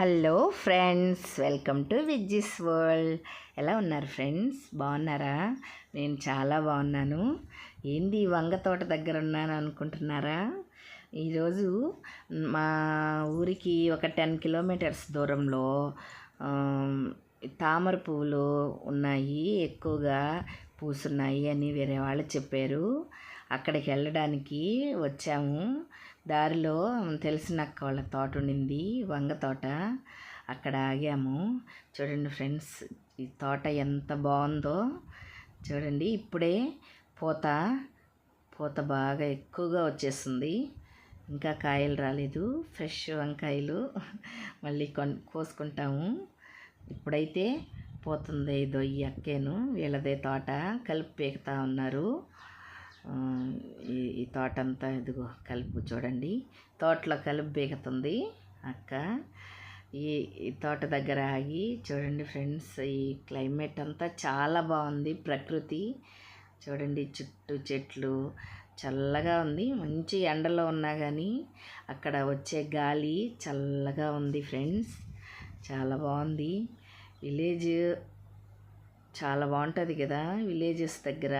Hello friends welcome to Vijji's world. ఎలా ఉన్నారు friends? బాగున్నారా? నేను చాలా బాగున్నాను. ఏంది వంగ తోట దగ్గర ఉన్నాను అనుకుంటున్నారా? ఈరోజు మా ఊరికి ఒక టెన్ కిలోమీటర్స్ దూరంలో తామర పువ్వులు ఉన్నాయి ఎక్కువగా పూసున్నాయి అని వేరే వాళ్ళు చెప్పారు. అక్కడికి వెళ్ళడానికి వచ్చాము. దారిలో తెలిసిన అక్క వాళ్ళ తోట ఉండింది వంగ తోట. అక్కడ ఆగాము. చూడండి ఫ్రెండ్స్ ఈ తోట ఎంత బాగుందో. చూడండి ఇప్పుడే పూత పూత బాగా ఎక్కువగా వచ్చేస్తుంది ఇంకా కాయలు రాలేదు ఫ్రెష్ వంకాయలు మళ్ళీ కొన్ కోసుకుంటాము. ఇప్పుడైతే పోతుంది ఇదో ఈ అక్కేను వీళ్ళదే తోట. కలిపి పీకుతా ఉన్నారు. ఈ ఈ తోట అంతా ఇదిగో కలుపు చూడండి. తోటలో కలుపు బీగుతుంది. అక్క ఈ ఈ తోట దగ్గర ఆగి చూడండి ఫ్రెండ్స్ ఈ క్లైమేట్ అంతా చాలా బాగుంది. ప్రకృతి చూడండి చుట్టూ చెట్లు చల్లగా ఉంది. మంచి ఎండలో ఉన్నా కానీ అక్కడ వచ్చే గాలి చల్లగా ఉంది ఫ్రెండ్స్. చాలా బాగుంది. విలేజ్ చాలా బాగుంటుంది కదా విలేజెస్ దగ్గర.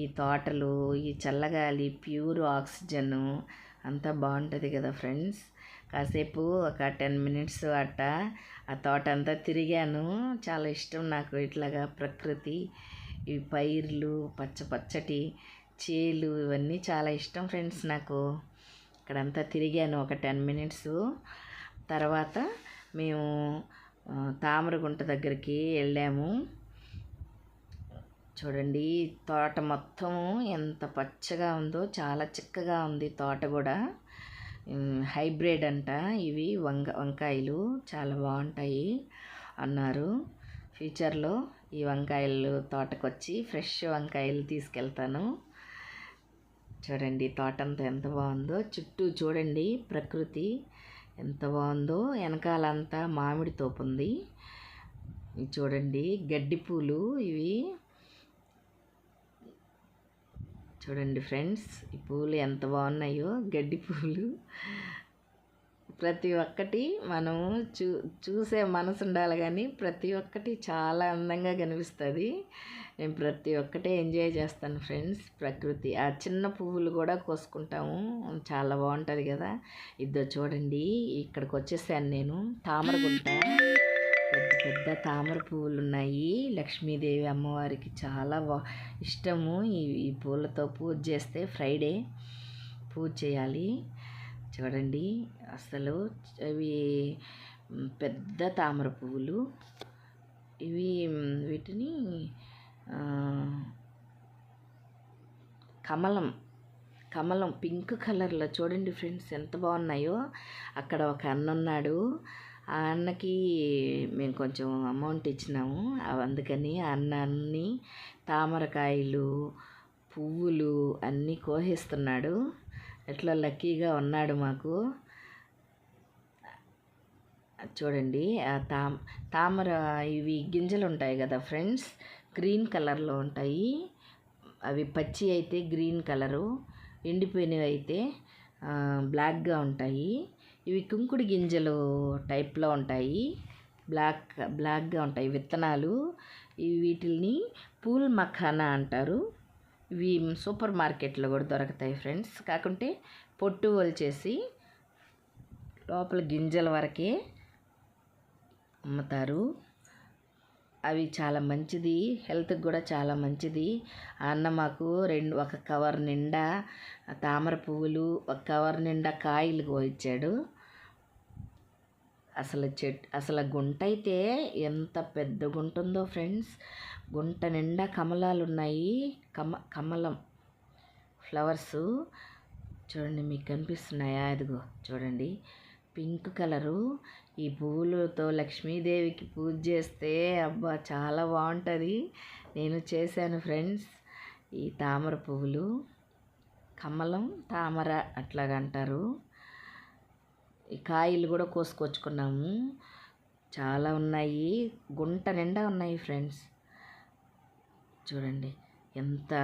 ఈ తోటలు ఈ చల్లగాలి ప్యూర్ ఆక్సిజన్ అంతా బాగుంటుంది కదా ఫ్రెండ్స్. కాసేపు ఒక టెన్ మినిట్స్ అట్ట ఆ తోట అంతా తిరిగాను. చాలా ఇష్టం నాకు ఇట్లాగా ప్రకృతి ఈ పైర్లు పచ్చ పచ్చటి చేలు ఇవన్నీ చాలా ఇష్టం ఫ్రెండ్స్ నాకు. ఇక్కడంతా తిరిగాను ఒక టెన్ మినిట్స్. తర్వాత మేము తామరగుంట దగ్గరికి వెళ్ళాము. చూడండి తోట మొత్తం ఎంత పచ్చగా ఉందో చాలా చిక్కగా ఉంది తోట కూడా. హైబ్రిడ్ అంట ఇవి వంగ వంకాయలు. చాలా బాగుంటాయి అన్నారు. ఫ్యూచర్లో ఈ వంకాయలు తోటకు వచ్చి ఫ్రెష్ వంకాయలు తీసుకెళ్తాను. చూడండి తోట అంతా ఎంత బాగుందో. చుట్టూ చూడండి ప్రకృతి ఎంత బాగుందో. వెనకాలంతా మామిడి తోపు ఉంది చూడండి గడ్డి పూలు ఇవి. చూడండి ఫ్రెండ్స్ ఈ పూలు ఎంత బాగున్నాయో గడ్డి పూలు. ప్రతి ఒక్కటి మనం చూ చూసే మనసు ఉండాలి కానీ ప్రతి ఒక్కటి చాలా అందంగా కనిపిస్తుంది. నేను ప్రతి ఒక్కటే ఎంజాయ్ చేస్తాను ఫ్రెండ్స్. ప్రకృతి ఆ చిన్న పువ్వులు కూడా కోసుకుంటాము. చాలా బాగుంటుంది కదా. ఇద్దరు చూడండి ఇక్కడికి వచ్చేసాను నేను. తామరగుంట. పెద్ద తామర పువ్వులు ఉన్నాయి లక్ష్మీదేవి అమ్మవారికి చాలా ఇష్టము ఈ పూలతో పూజ చేస్తే ఫ్రైడే పూజ చేయాలి. చూడండి అసలు అవి పెద్ద తామర పువ్వులు. ఇవి వీటిని కమలం కమలం పింక్ కలర్లో చూడండి ఫ్రెండ్స్ ఎంత బాగున్నాయో. అక్కడ ఒక అన్న ఉన్నాడు. ఆ అన్నకి మేము కొంచెం అమౌంట్ ఇచ్చినాము. అందుకని ఆ అన్న అన్ని తామరకాయలు పువ్వులు అన్నీ కోసేస్తున్నాడు. ఎట్లా లక్కీగా ఉన్నాడు మాకు. చూడండి ఆ తామ తామర ఇవి గింజలు ఉంటాయి కదా ఫ్రెండ్స్ గ్రీన్ కలర్లో ఉంటాయి. అవి పచ్చి అయితే గ్రీన్ కలరు ఎండిపోయినవి అయితే బ్లాక్గా ఉంటాయి. ఇవి కుంకుడు గింజలు టైప్లో ఉంటాయి. బ్లాక్ బ్లాక్గా ఉంటాయి విత్తనాలు. ఇవి వీటిని పూల్ మఖానా అంటారు. ఇవి సూపర్ మార్కెట్లో కూడా దొరుకుతాయి ఫ్రెండ్స్. కాకుంటే పొట్టు వలిచేసి లోపల గింజల వరకే అమ్ముతారు. అవి చాలా మంచిది. హెల్త్కి కూడా చాలా మంచిది. ఆ అన్న మాకు రెండు ఒక కవర్ నిండా తామర పువ్వులు ఒక కవర్ నిండా కాయలు కోయించాడు. అసలు చెట్ అసలు గుంట అయితే ఎంత పెద్ద గుంట ఉందో ఫ్రెండ్స్. గుంట నిండా కమలాలు ఉన్నాయి కమ కమలం ఫ్లవర్స్. చూడండి మీకు కనిపిస్తున్నాయా? ఇదిగో చూడండి. Pink colour. ఈ పువ్వులతో లక్ష్మీదేవికి పూజ చేస్తే అబ్బా చాలా బాగుంటుంది. నేను చేశాను ఫ్రెండ్స్ ఈ తామర పువ్వులు. కమలం తామర అట్లాగంటారు ఈ కాయలు కూడా కోసుకొచ్చుకున్నాము. చాలా ఉన్నాయి. గుంట నిండా ఉన్నాయి ఫ్రెండ్స్. చూడండి ఎంత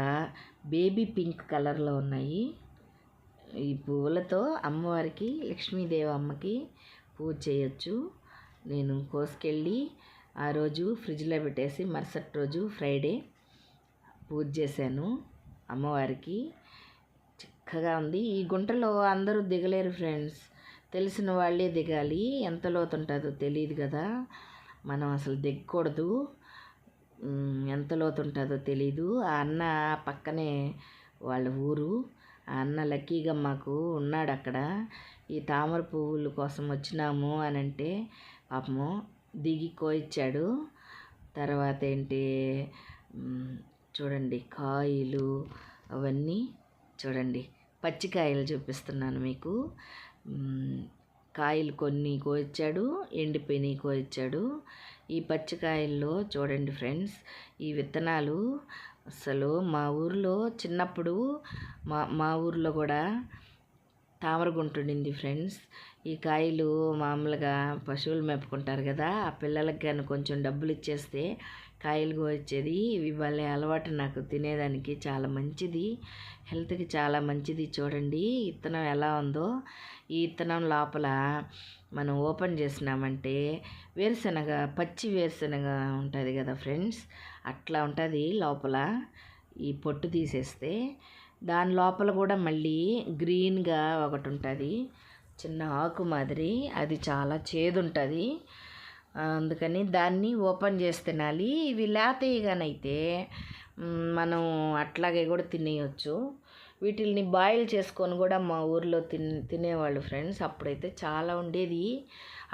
బేబీ పింక్ కలర్లో ఉన్నాయి. ఈ పువ్వులతో అమ్మవారికి లక్ష్మీదేవి అమ్మకి పూజ చేయొచ్చు. నేను కోసుకెళ్ళి ఆ రోజు ఫ్రిడ్జ్లో పెట్టేసి మరుసటి రోజు ఫ్రైడే పూజ చేశాను అమ్మవారికి. చక్కగా ఉంది. ఈ గుంటలో అందరూ దిగలేరు ఫ్రెండ్స్. తెలిసిన వాళ్ళే దిగాలి. ఎంత లోతు ఉంటుందో తెలియదు కదా. మనం అసలు దిగకూడదు. ఎంత లోతు ఉంటుందో తెలీదు. ఆ అన్న పక్కనే వాళ్ళ ఊరు. ఆ అన్న లక్కీగా మాకు ఉన్నాడు అక్కడ ఈ తామర పువ్వుల కోసం వచ్చినాము అని అంటే పాపము దిగి కోయిచ్చాడు. తర్వాత ఏంటి చూడండి కాయలు అవన్నీ చూడండి పచ్చికాయలు చూపిస్తున్నాను మీకు. కాయలు కొన్ని కోయిచ్చాడు ఎండిపోయినవి కోయిచ్చాడు. ఈ పచ్చికాయల్లో చూడండి ఫ్రెండ్స్ ఈ విత్తనాలు అసలు మా ఊర్లో చిన్నప్పుడు మా మా ఊర్లో కూడా తామరగుంటుండింది ఫ్రెండ్స్. ఈ కాయలు మామూలుగా పశువులు మేపుకుంటారు కదా ఆ పిల్లలకి కానీ కొంచెం డబ్బులు ఇచ్చేస్తే కాయలు వచ్చేది ఇవి భలే అలవాటు నాకు తినేదానికి చాలా మంచిది. హెల్త్కి చాలా మంచిది చూడండి. ఇత్తనం ఎలా ఉందో ఈ ఇత్తనం లోపల మనం ఓపెన్ చేసినామంటే వేరుశనగ పచ్చి వేరుశనగ ఉంటుంది కదా ఫ్రెండ్స్ అట్లా ఉంటుంది లోపల. ఈ పొట్టు తీసేస్తే దాని లోపల కూడా మళ్ళీ గ్రీన్గా ఒకటి ఉంటుంది చిన్న ఆకు మాదిరి. అది చాలా చేదు ఉంటుంది అందుకని దాన్ని ఓపెన్ చేసి తినాలి. ఇవి లేతయ్యగానైతే మనం అట్లాగే కూడా తినేయచ్చు. వీటిల్ని బాయిల్ చేసుకొని కూడా మా ఊర్లో తిన్ తినేవాళ్ళు ఫ్రెండ్స్. అప్పుడైతే చాలా ఉండేది.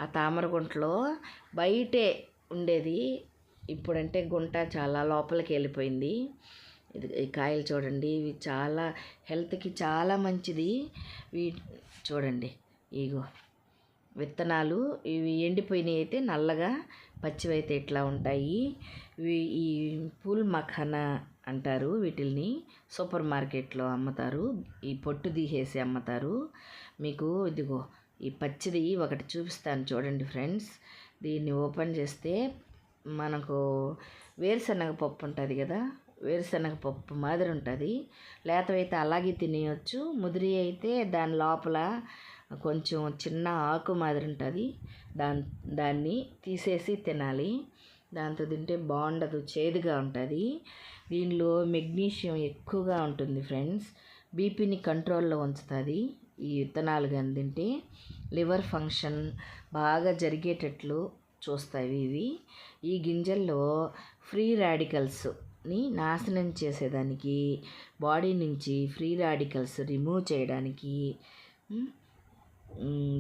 ఆ తామరగుంటలో బయటే ఉండేది. ఇప్పుడంటే గుంట చాలా లోపలికి వెళ్ళిపోయింది. ఇది ఈ కాయలు చూడండి ఇవి చాలా హెల్త్కి చాలా మంచిది. వీ చూడండి ఇగో విత్తనాలు ఇవి ఎండిపోయినవి అయితే నల్లగా పచ్చివైతే ఇట్లా ఉంటాయి. ఈ పూల్ మఖానా అంటారు వీటిల్ని సూపర్ మార్కెట్లో అమ్ముతారు ఈ పొట్టు తీసేసి అమ్ముతారు. మీకు ఇదిగో ఈ పచ్చిది ఒకటి చూపిస్తాను చూడండి ఫ్రెండ్స్. దీన్ని ఓపెన్ చేస్తే మనకు వేరుశనగ పప్పు ఉంటుంది కదా వేరుశనగ పప్పు మాదిరి ఉంటుంది. లేతవైతే అలాగే తినేయచ్చు. ముదిరి అయితే దాని లోపల కొంచెం చిన్న ఆకు మాదిరి ఉంటుంది. దాన్ దాన్ని తీసేసి తినాలి. దాంతో తింటే బాగుండదు చేదుగా ఉంటుంది. దీనిలో మెగ్నీషియం ఎక్కువగా ఉంటుంది ఫ్రెండ్స్. బీపీని కంట్రోల్లో ఉంచుతుంది ఈ విత్తనాలు కానీ తింటే. లివర్ ఫంక్షన్ బాగా జరిగేటట్లు చూస్తాయి ఇవి. ఈ గింజల్లో ఫ్రీ రాడికల్స్ ని నాశనం చేసేదానికి బాడీ నుంచి ఫ్రీ రాడికల్స్ రిమూవ్ చేయడానికి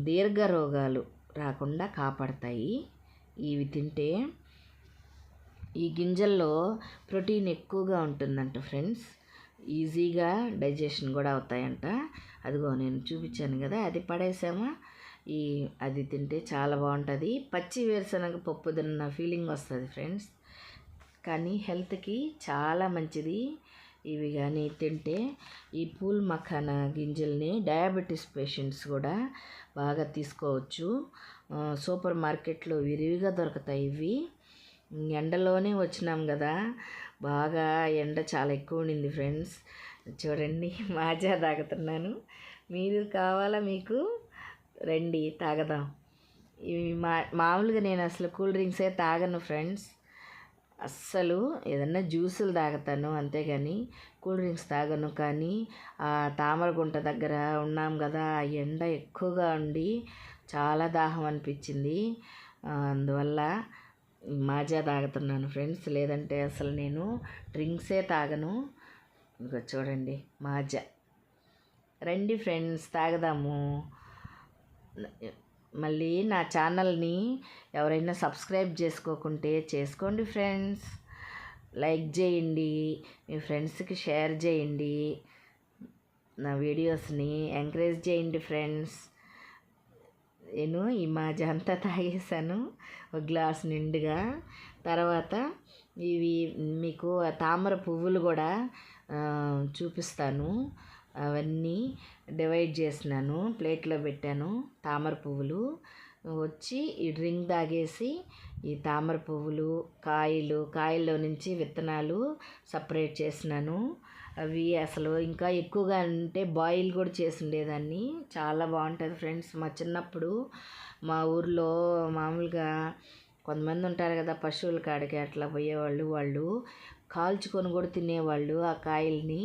దీర్ఘ రోగాలు రాకుండా కాపాడతాయి. ఇవి తింటే ఈ గింజల్లో ప్రోటీన్ ఎక్కువగా ఉంటుందంట ఫ్రెండ్స్. ఈజీగా డైజెషన్ కూడా అవుతాయంట. అదిగో నేను చూపించాను కదా అది పడేసామా? ఈ అది తింటే చాలా బాగుంటుంది. పచ్చి వేరుశనగ పప్పు తిన్న ఫీలింగ్ వస్తుంది ఫ్రెండ్స్. కానీ హెల్త్కి చాలా మంచిది. ఇవి కానీ తింటే ఈ పూల్ మఖాన గింజల్ని డయాబెటీస్ పేషెంట్స్ కూడా బాగా తీసుకోవచ్చు. సూపర్ మార్కెట్లో విరివిగా దొరుకుతాయి ఇవి. ఎండలోనే వచ్చినాం కదా బాగా ఎండ చాలా ఎక్కువ ఉండింది ఫ్రెండ్స్. చూడండి మాజా తాగుతున్నాను. మీరు కావాలా మీకు? రండి తాగదాం. ఇవి మా మామూలుగా నేను అసలు కూల్ డ్రింక్సే తాగను ఫ్రెండ్స్. అస్సలు ఏదన్నా జ్యూసులు తాగుతాను అంతేగాని కూల్ డ్రింక్స్ తాగను. కానీ ఆ తామరగుంట దగ్గర ఉన్నాం కదా ఆ ఎండ ఎక్కువగా ఉండి చాలా దాహం అనిపించింది. అందువల్ల మాజా తాగుతున్నాను ఫ్రెండ్స్. లేదంటే అసలు నేను డ్రింక్సే తాగను. ఇంకా చూడండి మాజా. రండి ఫ్రెండ్స్ తాగదాము. మళ్ళీ నా ఛానల్ని ఎవరైనా సబ్స్క్రైబ్ చేసుకోకుంటే చేసుకోండి ఫ్రెండ్స్. లైక్ చేయండి మీ ఫ్రెండ్స్కి షేర్ చేయండి నా వీడియోస్ని ఎంకరేజ్ చేయండి ఫ్రెండ్స్. నేను ఈ మాజా అంతా తాగేసాను ఒక గ్లాస్ నిండుగా. తర్వాత ఇవి మీకు తామర పువ్వులు కూడా చూపిస్తాను. అవన్నీ డివైడ్ చేసినాను. ప్లేట్లో పెట్టాను తామర పువ్వులు. వచ్చి ఈ డ్రింక్ తాగేసి ఈ తామర పువ్వులు కాయలు కాయల్లో నుంచి విత్తనాలు సపరేట్ చేసినాను. అవి అసలు ఇంకా ఎక్కువగా అంటే బాయిల్ కూడా చేసి ఉండేదాన్ని. చాలా బాగుంటుంది ఫ్రెండ్స్ మా చిన్నప్పుడు మా ఊర్లో మామూలుగా కొంతమంది ఉంటారు కదా పశువుల కాడికి అట్లా పోయేవాళ్ళు వాళ్ళు. కాల్చుకొని కూడా తినేవాళ్ళు ఆ కాయల్ని.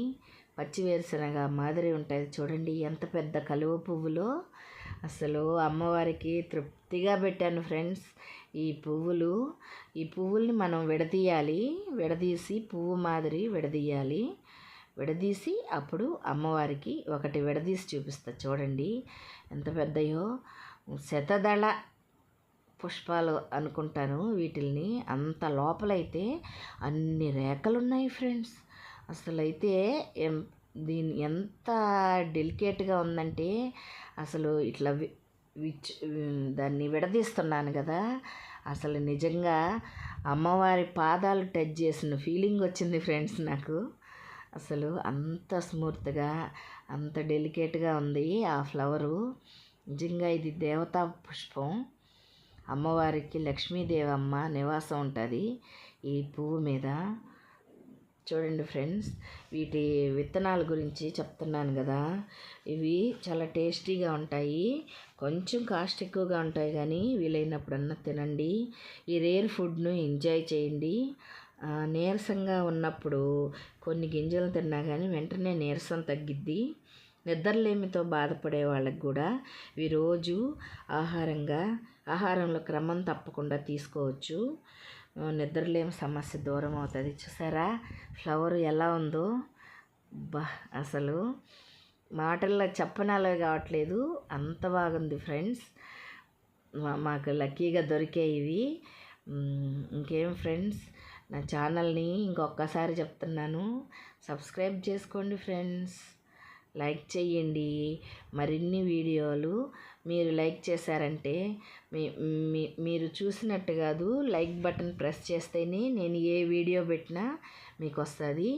పచ్చి వేరుశనగ మాదిరి ఉంటుంది చూడండి ఎంత పెద్ద కలువ పువ్వులో. అసలు అమ్మవారికి తృప్తిగా పెట్టాను ఫ్రెండ్స్ ఈ పువ్వులు. ఈ పువ్వుల్ని మనం విడదీయాలి. విడదీసి పువ్వు మాదిరి విడదీయాలి. విడదీసి అప్పుడు అమ్మవారికి ఒకటి విడదీసి చూపిస్తా. చూడండి ఎంత పెద్దయో. శతదళ పుష్పాలు అనుకుంటాను వీటిల్ని. అంత లోపలైతే అన్ని రేఖలు ఉన్నాయి ఫ్రెండ్స్. అసలు అయితే దీని ఎంత డెలికేట్గా ఉందంటే అసలు ఇట్లా విచ్ దాన్ని విడదీస్తున్నాను కదా. అసలు నిజంగా అమ్మవారి పాదాలు టచ్ చేసిన ఫీలింగ్ వచ్చింది ఫ్రెండ్స్ నాకు. అసలు అంత స్మూత్గా అంత డెలికేట్గా ఉంది ఆ ఫ్లవరు. నిజంగా ఇది దేవతా పుష్పం. అమ్మవారికి లక్ష్మీదేవమ్మ నివాసం ఉంటుంది ఈ పువ్వు మీద. చూడండి ఫ్రెండ్స్ వీటి విత్తనాల గురించి చెప్తున్నాను కదా. ఇవి చాలా టేస్టీగా ఉంటాయి కొంచెం కాస్ట్ ఎక్కువగా ఉంటాయి కానీ వీలైనప్పుడన్నా తినండి. ఈ రేర్ ఫుడ్ను ఎంజాయ్ చేయండి. నీరసంగా ఉన్నప్పుడు కొన్ని గింజలు తిన్నా కానీ వెంటనే నీరసం తగ్గిద్ది. నిద్రలేమితో బాధపడే వాళ్ళకి కూడా ఇవి రోజు ఆహారంగా ఆహారంలో క్రమం తప్పకుండా తీసుకోవచ్చు. నిద్రలేమి సమస్య దూరం అవుతుంది. చూసారా? ఫ్లవర్ ఎలా ఉందో? బా అసలు మాటల్లో చెప్పనాలో కావట్లేదు. అంత బాగుంది ఫ్రెండ్స్. మాకు లక్కీగా దొరికేవి ఇవి. ఇంకేం ఫ్రెండ్స్? నా ఛానల్ని ఇంకొకసారి చెప్తున్నాను. సబ్స్క్రైబ్ చేసుకోండి ఫ్రెండ్స్. లైక్ చేయండి మరిన్ని వీడియోలు మీరు లైక్ చేశారంటే మీ మీరు చూసినట్టు కాదు లైక్ బటన్ ప్రెస్ చేస్తేనే నేను ఏ వీడియో పెట్టినా మీకు వస్తుంది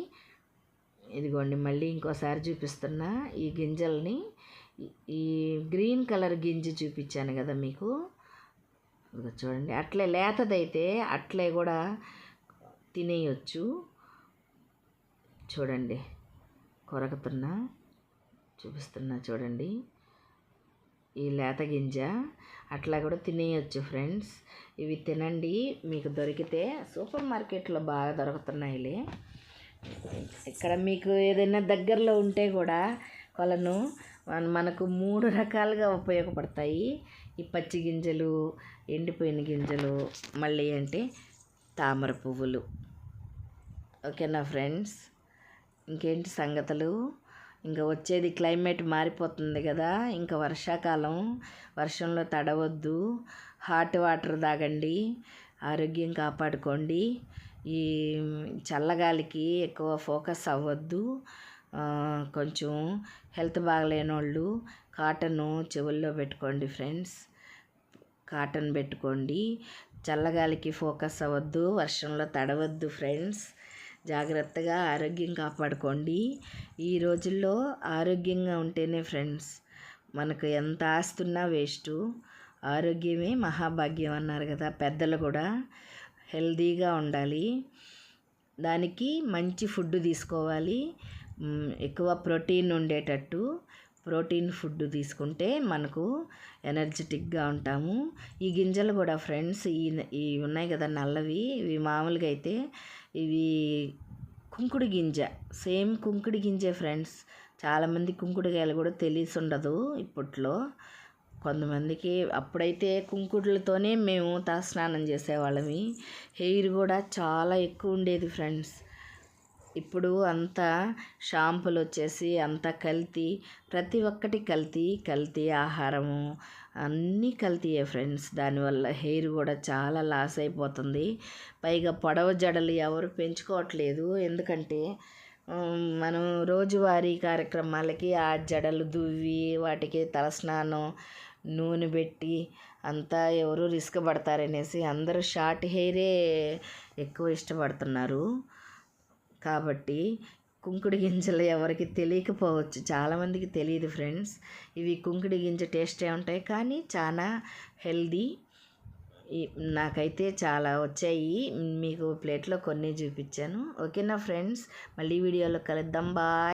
ఇదిగోండి మళ్ళీ ఇంకోసారి చూపిస్తున్నా ఈ గింజల్ని. ఈ గ్రీన్ కలర్ గింజ చూపించాను కదా మీకు. చూడండి అట్లే లేతదైతే అట్లే కూడా తినేయచ్చు. చూడండి కొరకుతున్నా చూపిస్తున్నా చూడండి. ఈ లేత గింజ అట్లా కూడా తినేయచ్చు ఫ్రెండ్స్. ఇవి తినండి. మీకు దొరికితే సూపర్ మార్కెట్లో బాగా దొరుకుతున్నాయిలే. ఇక్కడ మీకు ఏదైనా దగ్గరలో ఉంటే కూడా కొలను మనకు మూడు రకాలుగా ఉపయోగపడతాయి. ఈ పచ్చి గింజలు ఎండిపోయిన గింజలు మళ్ళీ అంటే తామర పువ్వులు. ఓకేనా ఫ్రెండ్స్? ఇంకేంటి సంగతులు? ఇంకా వచ్చేది క్లైమేట్ మారిపోతుంది కదా ఇంకా వర్షాకాలం. వర్షంలో తడవద్దు. హాట్ వాటర్ తాగండి. ఆరోగ్యం కాపాడుకోండి. ఈ చల్లగాలికి ఎక్కువ ఫోకస్ అవ్వద్దు. కొంచెం హెల్త్ బాగలేని వాళ్ళు కాటన్ చెవుల్లో పెట్టుకోండి ఫ్రెండ్స్. కాటన్ పెట్టుకోండి. చల్లగాలికి ఫోకస్ అవ్వద్దు. వర్షంలో తడవద్దు ఫ్రెండ్స్. జాగ్రత్తగా ఆరోగ్యం కాపాడుకోండి. ఈ రోజుల్లో ఆరోగ్యంగా ఉంటేనే ఫ్రెండ్స్ మనకు ఎంత ఆస్తున్నా వేస్టు. ఆరోగ్యమే మహాభాగ్యం అన్నారు కదా పెద్దలు కూడా. హెల్తీగా ఉండాలి. దానికి మంచి ఫుడ్ తీసుకోవాలి. ఎక్కువ ప్రోటీన్ ఉండేటట్టు ప్రోటీన్ ఫుడ్ తీసుకుంటే మనకు ఎనర్జెటిక్గా ఉంటాము. ఈ గింజలు కూడా ఫ్రెండ్స్ ఈ ఈ ఉన్నాయి కదా నల్లవి. ఇవి మామూలుగా అయితే ఇవి కుంకుడు గింజ. సేమ్ కుంకుడు గింజే ఫ్రెండ్స్. చాలామంది కుంకుడుకాయలు కూడా తెలిసి ఉండదు ఇప్పట్లో. కొంతమందికి అప్పుడైతే కుంకుడులతోనే మేము తలస్నానం చేసేవాళ్ళమి. హెయిర్ కూడా చాలా ఎక్కువ ఉండేది ఫ్రెండ్స్. ఇప్పుడు అంతా షాంపులు వచ్చేసి అంతా కల్తీ ప్రతి ఒక్కటి కల్తీ కల్తీ ఆహారము. అన్నీ కల్తీయే ఫ్రెండ్స్. దానివల్ల హెయిర్ కూడా చాలా లాస్ అయిపోతుంది. పైగా పొడవ జడలు ఎవరు పెంచుకోవట్లేదు. ఎందుకంటే మనం రోజువారీ కార్యక్రమాలకి ఆ జడలు దువ్వి వాటికి తలస్నానం నూనె పెట్టి అంతా ఎవరు రిస్క్ పడతారనేసి అందరూ షార్ట్ హెయిరే ఎక్కువ ఇష్టపడుతున్నారు. కాబట్టి కుంకుడు గింజలు ఎవరికి తెలియకపోవచ్చు. చాలామందికి తెలియదు ఫ్రెండ్స్. ఇవి కుంకుడు గింజ టేస్టే ఉంటాయి కానీ చాలా హెల్దీ. నాకైతే చాలా వచ్చాయి. మీకు ప్లేట్లో కొన్ని చూపించాను. ఓకేనా ఫ్రెండ్స్? మళ్ళీ వీడియోలో కలుద్దాం. బాయ్.